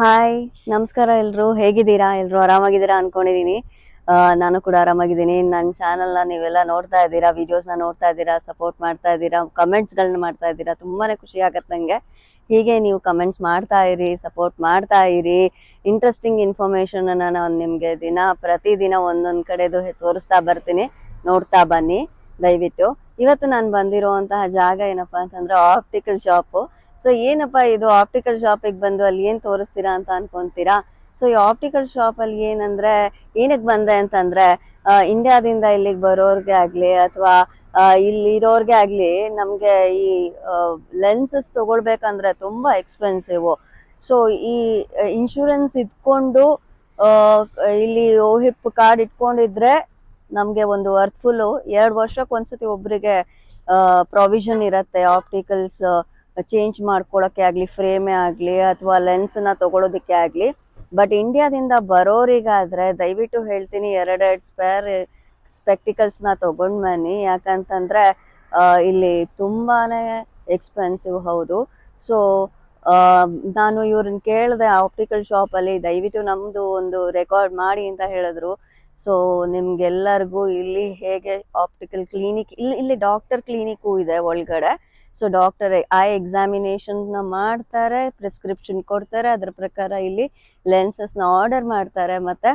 Hi ನಮಸ್ಕಾರ ಎಲ್ರು. ಹೇಗಿದ್ದೀರಾ? ಎಲ್ಲರೂ ಆರಾಮಾಗಿದ್ದೀರಾ ಅನ್ಕೊಂಡಿದೀನಿ. ನಾನು ಕೂಡ ಆರಾಮಾಗಿದ್ದೀನಿ. ನನ್ನ ಚಾನಲ್ನ ನೀವೆಲ್ಲ ನೋಡ್ತಾ ಇದ್ದೀರಾ ವಿಡಿಯೋಸ್ನ ನೋಡ್ತಾ ಇದ್ದೀರಾ ಸಪೋರ್ಟ್ ಮಾಡ್ತಾ ಇದ್ದೀರಾ ಕಮೆಂಟ್ಸ್ಗಳನ್ನ ಮಾಡ್ತಾ ಇದ್ದೀರಾ, ತುಂಬಾನೇ ಖುಷಿ ಆಗತ್ತೆ ನಂಗೆ. ಹೀಗೆ ನೀವು ಕಮೆಂಟ್ಸ್ ಮಾಡ್ತಾ ಇರಿ ಸಪೋರ್ಟ್ ಮಾಡ್ತಾ ಇರಿ. ಇಂಟ್ರೆಸ್ಟಿಂಗ್ ಇನ್ಫಾರ್ಮೇಶನ್ ಅನ್ನ ನಾನು ನಿಮ್ಗೆ ದಿನ ಪ್ರತಿದಿನ ಒಂದೊಂದು ಕಡೆದು ತೋರಿಸ್ತಾ ಬರ್ತೀನಿ. ನೋಡ್ತಾ ಬನ್ನಿ. ದಯವಿಟ್ಟು. ಇವತ್ತು ನಾನು ಬಂದಿರುವಂತಹ ಜಾಗ ಏನಪ್ಪಾ ಅಂತಂದ್ರೆ ಆಪ್ಟಿಕಲ್ ಶಾಪ್ ಸೊ ಏನಪ್ಪ ಇದು ಆಪ್ಟಿಕಲ್ ಶಾಪಿಗೆ ಬಂದು ಅಲ್ಲಿ ಏನು ತೋರಿಸ್ತೀರಾ ಅಂತ ಅನ್ಕೊಂತೀರಾ? ಸೊ ಈ ಆಪ್ಟಿಕಲ್ ಶಾಪ್ ಅಲ್ಲಿ ಏನಂದ್ರೆ ಏನಕ್ಕೆ ಬಂದೆ ಅಂತಂದ್ರೆ ಇಂಡಿಯಾದಿಂದ ಇಲ್ಲಿಗೆ ಬರೋರ್ಗೆ ಆಗ್ಲಿ ಅಥವಾ ಇಲ್ಲಿ ಇರೋರ್ಗೆ ಆಗ್ಲಿ ನಮಗೆ ಈ ಲೆನ್ಸಸ್ ತಗೊಳ್ಬೇಕಂದ್ರೆ ತುಂಬಾ ಎಕ್ಸ್ಪೆನ್ಸಿವ್ ಸೊ ಈ ಇನ್ಶೂರೆನ್ಸ್ ಇಟ್ಕೊಂಡು ಇಲ್ಲಿ ಓಹಿಪ್ ಕಾರ್ಡ್ ಇಟ್ಕೊಂಡಿದ್ರೆ ನಮಗೆ ಒಂದು ವರ್ತ್ಫುಲ್ ಎರಡು ವರ್ಷಕ್ಕೆ ಒಂದ್ಸತಿ ಒಬ್ಬರಿಗೆ ಪ್ರಾವಿಷನ್ ಇರುತ್ತೆ ಆಪ್ಟಿಕಲ್ಸ್ ಚೇಂಜ್ ಮಾಡ್ಕೊಳಕ್ಕೆ ಆಗಲಿ ಫ್ರೇಮೇ ಆಗಲಿ ಅಥವಾ ಲೆನ್ಸ್ ತೊಗೊಳೋದಕ್ಕೆ ಆಗಲಿ. ಬಟ್ ಇಂಡಿಯಾದಿಂದ ಬರೋರಿಗಾದರೆ ದಯವಿಟ್ಟು ಹೇಳ್ತೀನಿ ಎರಡೆರಡು ಸ್ಪೇರ್ ಸ್ಪೆಕ್ಟಿಕಲ್ಸ್ನ ತೊಗೊಂಡು ಬನ್ನಿ ಯಾಕಂತಂದರೆ ಇಲ್ಲಿ ತುಂಬಾ ಎಕ್ಸ್ಪೆನ್ಸಿವ್ ಹೌದು. ಸೊ ನಾನು ಇವ್ರನ್ನ ಕೇಳಿದೆ ಆಪ್ಟಿಕಲ್ ಶಾಪಲ್ಲಿ ದಯವಿಟ್ಟು ನಮ್ಮದು ಒಂದು ರೆಕಾರ್ಡ್ ಮಾಡಿ ಅಂತ ಹೇಳಿದ್ರು. ಸೊ ನಿಮ್ಗೆಲ್ಲರಿಗೂ ಇಲ್ಲಿ ಹೇಗೆ ಆಪ್ಟಿಕಲ್ ಕ್ಲಿನಿಕ್ ಇಲ್ಲಿ ಇಲ್ಲಿ ಡಾಕ್ಟರ್ ಕ್ಲಿನಿಕ್ಕೂ ಇದೆ ಒಳಗಡೆ. ಸೊ ಡಾಕ್ಟರ್ ಐ ಎಕ್ಸಾಮಿನೇಷನ್ನ ಮಾಡ್ತಾರೆ ಪ್ರಿಸ್ಕ್ರಿಪ್ಷನ್ ಕೊಡ್ತಾರೆ. ಅದರ ಪ್ರಕಾರ ಇಲ್ಲಿ ಲೆನ್ಸಸ್ನ ಆರ್ಡರ್ ಮಾಡ್ತಾರೆ, ಮತ್ತೆ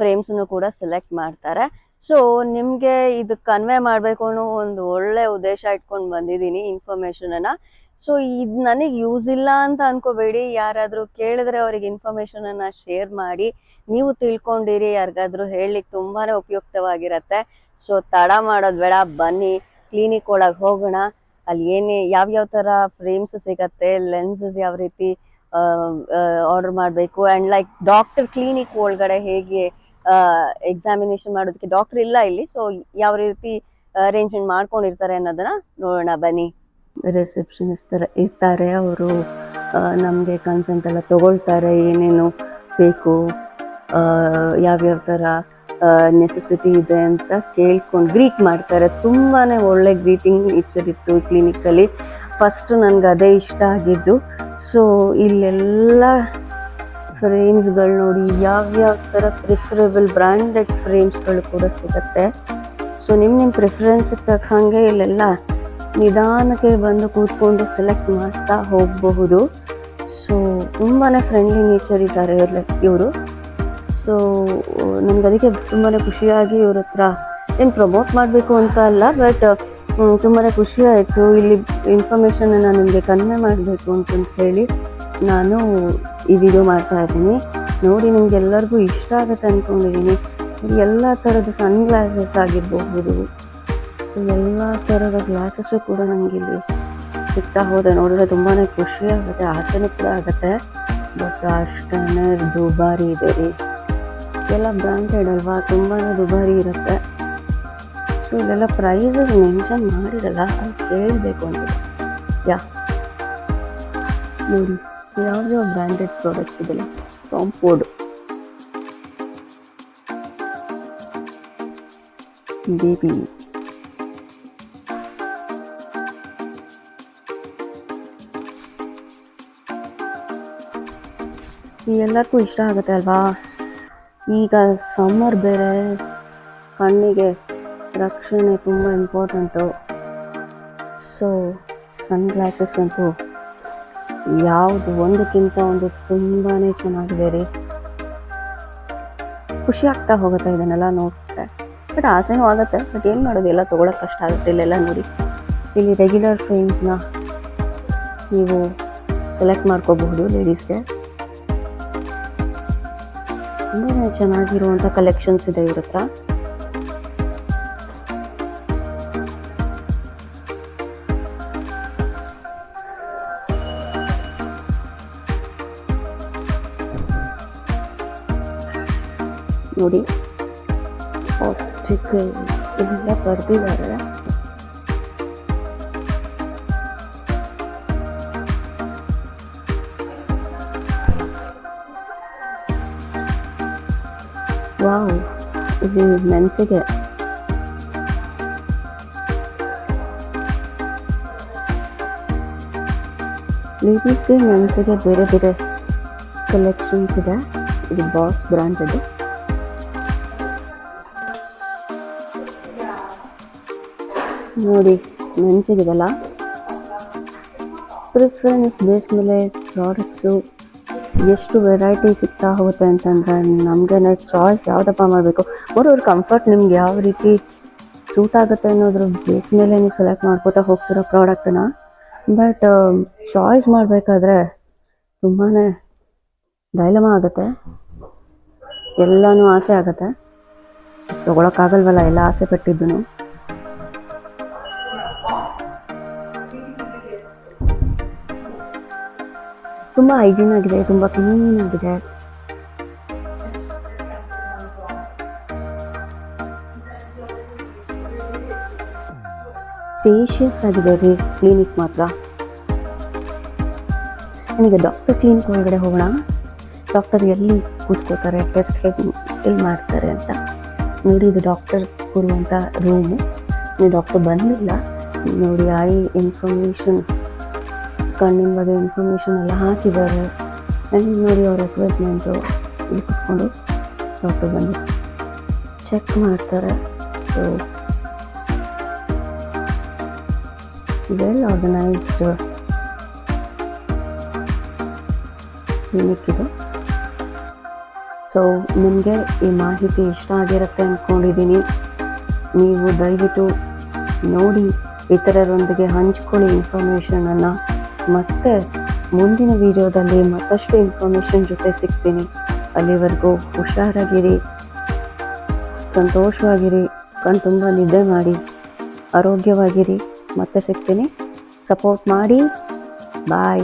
ಫ್ರೇಮ್ಸ್ ಕೂಡ ಸೆಲೆಕ್ಟ್ ಮಾಡ್ತಾರೆ. ಸೊ ನಿಮಗೆ ಇದು ಕನ್ವೆ ಮಾಡಬೇಕು ಅನ್ನೋ ಒಂದು ಒಳ್ಳೆ ಉದ್ದೇಶ ಇಟ್ಕೊಂಡು ಬಂದಿದ್ದೀನಿ ಇನ್ಫಾರ್ಮೇಷನನ್ನು ಸೊ ಇದು ನನಗೆ ಯೂಸ್ ಇಲ್ಲ ಅಂತ ಅನ್ಕೋಬೇಡಿ. ಯಾರಾದರೂ ಕೇಳಿದ್ರೆ ಅವರಿಗೆ ಇನ್ಫಾರ್ಮೇಷನನ್ನು ಶೇರ್ ಮಾಡಿ. ನೀವು ತಿಳ್ಕೊಂಡಿರಿ, ಯಾರಿಗಾದ್ರೂ ಹೇಳಲಿಕ್ಕೆ ತುಂಬಾ ಉಪಯುಕ್ತವಾಗಿರತ್ತೆ. ಸೊ ತಡ ಮಾಡೋದ್ ಬೇಡ. ಬನ್ನಿ ಕ್ಲಿನಿಕ್ ಒಳಗೆ ಹೋಗೋಣ. ಅಲ್ಲಿ ಏನೇ ಯಾವ್ಯಾವ ತರ ಫ್ರೇಮ್ಸ್ ಸಿಗತ್ತೆ ಲೆನ್ಸಸ್ ಯಾವ ರೀತಿ ಆರ್ಡರ್ ಮಾಡಬೇಕು ಅಂಡ್ ಲೈಕ್ ಡಾಕ್ಟರ್ ಕ್ಲಿನಿಕ್ ಒಳಗಡೆ ಹೇಗೆ ಎಕ್ಸಾಮಿನೇಷನ್ ಮಾಡೋದಕ್ಕೆ ಡಾಕ್ಟರ್ ಇಲ್ಲ ಇಲ್ಲಿ ಸೊ ಯಾವ ರೀತಿ ಅರೇಂಜ್ಮೆಂಟ್ ಮಾಡ್ಕೊಂಡಿರ್ತಾರೆ ಅನ್ನೋದನ್ನ ನೋಡೋಣ, ಬನ್ನಿ. ರಿಸೆಪ್ಷನಿಸ್ಟ್ ತರ ಇರ್ತಾರೆ ಅವರು ನಮಗೆ ಕನ್ಸೆಂಟ್ ಎಲ್ಲ ತಗೊಳ್ತಾರೆ ಏನೇನು ಬೇಕು ಯಾವ್ಯಾವ ಥರ ನೆಸೆಸಿಟಿ ಇದೆ ಅಂತ ಕೇಳ್ಕೊಂಡು ಗ್ರೀಟ್ ಮಾಡ್ತಾರೆ. ತುಂಬಾನೇ ಒಳ್ಳೆ ಗ್ರೀಟಿಂಗ್ ನೇಚರ್ ಇತ್ತು ಕ್ಲಿನಿಕಲ್ಲಿ ಫಸ್ಟ್ ನನಗೆ ಅದೇ ಇಷ್ಟ ಆಗಿದ್ದು. ಸೊ ಇಲ್ಲೆಲ್ಲ ಫ್ರೇಮ್ಸ್ಗಳು ನೋಡಿ ಯಾವ್ಯಾವ ಥರ ಪ್ರಿಫರೇಬಲ್ ಬ್ರ್ಯಾಂಡೆಡ್ ಫ್ರೇಮ್ಸ್ಗಳು ಕೂಡ ಸಿಗುತ್ತೆ. ಸೊ ನಿಮ್ಮ ನಿಮ್ಮ ಪ್ರಿಫರೆನ್ಸ್ ಹಾಗೆ ಇಲ್ಲೆಲ್ಲ ನಿಧಾನಕ್ಕೆ ಬಂದು ಕೂತ್ಕೊಂಡು ಸೆಲೆಕ್ಟ್ ಮಾಡ್ತಾ ಹೋಗಬಹುದು. ಸೊ ತುಂಬಾ ಫ್ರೆಂಡ್ಲಿ ನೇಚರ್ ಇದ್ದಾರೆ ಇವರು. ಸೊ ನನಗೆ ಅದಕ್ಕೆ ತುಂಬಾ ಖುಷಿಯಾಗಿ ಇವ್ರ ಹತ್ರ ಏನು ಪ್ರಮೋಟ್ ಮಾಡಬೇಕು ಅಂತ ಅಲ್ಲ ಬಟ್ ತುಂಬಾ ಖುಷಿ ಆಯಿತು ಇಲ್ಲಿ ಇನ್ಫಾರ್ಮೇಷನ್ ನಾನು ನಿಮಗೆ ಕನ್ವೆ ಮಾಡಬೇಕು ಅಂತಂತ ಹೇಳಿ ನಾನು ಈ ವಿಡಿಯೋ ಮಾಡ್ತಾ ಇದ್ದೀನಿ. ನೋಡಿ, ನಿಮ್ಗೆ ಎಲ್ಲರಿಗೂ ಇಷ್ಟ ಆಗುತ್ತೆ ಅಂದ್ಕೊಂಡಿದ್ದೀನಿ ಎಲ್ಲ ಥರದ ಸನ್ ಗ್ಲಾಸಸ್ ಆಗಿರಬಹುದು ಎಲ್ಲ ಥರದ ಗ್ಲಾಸಸ್ಸು ಕೂಡ ನನಗೆ ಇಲ್ಲಿ ಸಿಗ್ತಾ ಹೋದೆ. ನೋಡಿದ್ರೆ ತುಂಬಾ ಖುಷಿ ಆಗುತ್ತೆ, ಆಸೆನೂ ಕೂಡ ಆಗುತ್ತೆ. ಬಟ್ ಅಷ್ಟೇ ದುಬಾರಿ ಇದೆ ರೀ. ಎಲ್ಲ ಬ್ರಾಂಡೆಡ್ ಅಲ್ವಾ? ತುಂಬಾ ದುಬಾರಿ ಇರುತ್ತೆ. ಸೊ ಇದೆಲ್ಲ ಪ್ರೈಸಸ್ ಮೆನ್ಷನ್ ಮಾಡಿರಲ್ಲ ಅಲ್ಲಿ ಕೇಳಬೇಕು ಅಂತ. ಯಾ. ನೋಡಿ ಯಾವ್ಯಾವ ಬ್ರ್ಯಾಂಡೆಡ್ ಪ್ರಾಡಕ್ಟ್ಸ್ ಇದೆಲ್ಲ? ಕಾಂಪೋರ್ಡ್ ಬೇಬಿ ಎಲ್ಲರಿಗೂ ಇಷ್ಟ ಆಗುತ್ತೆ ಅಲ್ವಾ? ಈಗ ಸಮ್ಮರ್ ಬೇರೆ, ಕಣ್ಣಿಗೆ ರಕ್ಷಣೆ ತುಂಬ ಇಂಪಾರ್ಟೆಂಟು ಸೊ ಸನ್ ಗ್ಲಾಸಸ್ ಅಂತೂ ಯಾವುದು ಒಂದಕ್ಕಿಂತ ಒಂದು ತುಂಬಾ ಚೆನ್ನಾಗಿದೆ ರೀ. ಖುಷಿ ಆಗ್ತಾ ಹೋಗುತ್ತೆ ಇದನ್ನೆಲ್ಲ ನೋಡ್ತಾರೆ ಬಟ್ ಆಸೆನೂ ಆಗುತ್ತೆ ಬಟ್ ಏನು ಮಾಡೋದು? ಎಲ್ಲ ತೊಗೊಳಕ್ಕೆ ಕಷ್ಟ ಆಗುತ್ತೆ ಇಲ್ಲೆಲ್ಲ ನೋಡಿ. ಇಲ್ಲಿ ರೆಗ್ಯುಲರ್ ಫ್ರೇಮ್ಸ್ನ ನೀವು ಸೆಲೆಕ್ಟ್ ಮಾಡ್ಕೋಬಹುದು ಲೇಡೀಸ್ಗೆ ಚೆನ್ನಾಗಿರುವಂಥ ಕಲೆಕ್ಷನ್ಸ್ ಇದೆ ಇವ್ರ ಹತ್ರ. ನೋಡಿ. ಆಪ್ಟಿಕಲ್ ಇದೆಲ್ಲ ಬರೆದಿದ್ದಾರೆ ವಾವ್ ಇದು ಮೆನ್ಸಿಗೆ ಲೇಡೀಸ್ಗೆ ಮೆನ್ಸಿಗೆ ಬೇರೆ ಬೇರೆ ಕಲೆಕ್ಷನ್ಸ್ ಇದೆ ಇದು ಬಾಸ್ ಬ್ರಾಂಡ್ ಇದು ನೋಡಿ ಮೆನ್ಸಿಗಿದೆಲ್ಲ ಪ್ರಿಫರೆನ್ಸ್ ಬೇಸ್ ಮೇಲೆ ಪ್ರಾಡಕ್ಟ್ಸು ಎಷ್ಟು ವೆರೈಟಿ ಸಿಗ್ತಾ ಹೋಗುತ್ತೆ ಅಂತಂದರೆ ನಮಗೇನೆ ಚಾಯ್ಸ್ ಯಾವುದಪ್ಪ ಮಾಡಬೇಕು? ಅವ್ರವ್ರ ಕಂಫರ್ಟ್ ನಿಮ್ಗೆ ಯಾವ ರೀತಿ ಸೂಟ್ ಆಗುತ್ತೆ ಅನ್ನೋದ್ರ ಬೇಸ್ ಮೇಲೆ ನೀವು ಸೆಲೆಕ್ಟ್ ಮಾಡ್ಕೋತಾ ಹೋಗ್ತಿರೋ ಪ್ರಾಡಕ್ಟನ್ನ ಬಟ್ ಚಾಯ್ಸ್ ಮಾಡಬೇಕಾದ್ರೆ ತುಂಬಾ ಡೈಲಮ ಆಗುತ್ತೆ. ಎಲ್ಲನೂ ಆಸೆ ಆಗುತ್ತೆ. ತೊಗೊಳಕ್ಕಾಗಲ್ವಲ್ಲ, ಎಲ್ಲ ಆಸೆ ಪಟ್ಟಿದ್ದು ತುಂಬ ಹೈಜೀನ್ ಆಗಿದೆ, ತುಂಬ ಕ್ಲೀನ್ ಆಗಿದೆ. ಸ್ಪೇಷಿಯಸ್ ಆಗಿದೆ ರೀ ಕ್ಲಿನಿಕ್ ಮಾತ್ರ. ನನಗೆ ಡಾಕ್ಟರ್ ಕ್ಲಿನಿಕ್ ಒಳಗಡೆ ಹೋಗೋಣ. ಡಾಕ್ಟರ್ ಎಲ್ಲಿ ಕೂತ್ಕೋತಾರೆ ಟೆಸ್ಟ್ ಹೇಗೆ ಎಲ್ಲಿ ಮಾಡ್ತಾರೆ ಅಂತ. ನೋಡಿ, ಇದು ಡಾಕ್ಟರ್ ಕೂರುವಂಥ ರೂಮು ಡಾಕ್ಟರ್ ಬಂದಿಲ್ಲ, ನೋಡಿ ಐ ಇನ್ಫಾರ್ಮೇಷನ್ ಕಣ್ಣಿನ ಬಗ್ಗೆ ಇನ್ಫಾರ್ಮೇಷನ್ ಎಲ್ಲ ಹಾಕಿದ್ದಾರೆ. ನನಗೆ ನೋಡಿ ಅವ್ರ ಎಕ್ವಿಪ್ಮೆಂಟು ಇಲ್ಲಿ ಕುತ್ಕೊಂಡು ಡಾಕ್ಟರ್ ಬಂದು ಚೆಕ್ ಮಾಡ್ತಾರೆ. ಸೊ ವೆಲ್ ಆರ್ಗನೈಸ್ಡ್ ಕ್ಲಿನಿಕ್ ಇದು. ಸೊ ನಿಮಗೆ ಈ ಮಾಹಿತಿ ಇಷ್ಟ ಆಗಿರುತ್ತೆ ಅಂದ್ಕೊಂಡಿದ್ದೀನಿ ನೀವು ದಯವಿಟ್ಟು ನೋಡಿ, ಇತರರೊಂದಿಗೆ ಹಂಚ್ಕೊಳ್ಳಿ ಇನ್ಫಾರ್ಮೇಷನನ್ನು ಮತ್ತೆ ಮುಂದಿನ ವಿಡಿಯೋದಲ್ಲಿ ಮತ್ತಷ್ಟು ಇನ್ಫಾರ್ಮೇಷನ್ ಜೊತೆ ಸಿಗ್ತೀನಿ. ಅಲ್ಲಿವರೆಗೂ ಹುಷಾರಾಗಿರಿ, ಸಂತೋಷವಾಗಿರಿ, ಕಣ್ ತುಂಬ ನಿದ್ದೆ ಮಾಡಿ, ಆರೋಗ್ಯವಾಗಿರಿ. ಮತ್ತೆ ಸಿಗ್ತೀನಿ. ಸಪೋರ್ಟ್ ಮಾಡಿ. ಬಾಯ್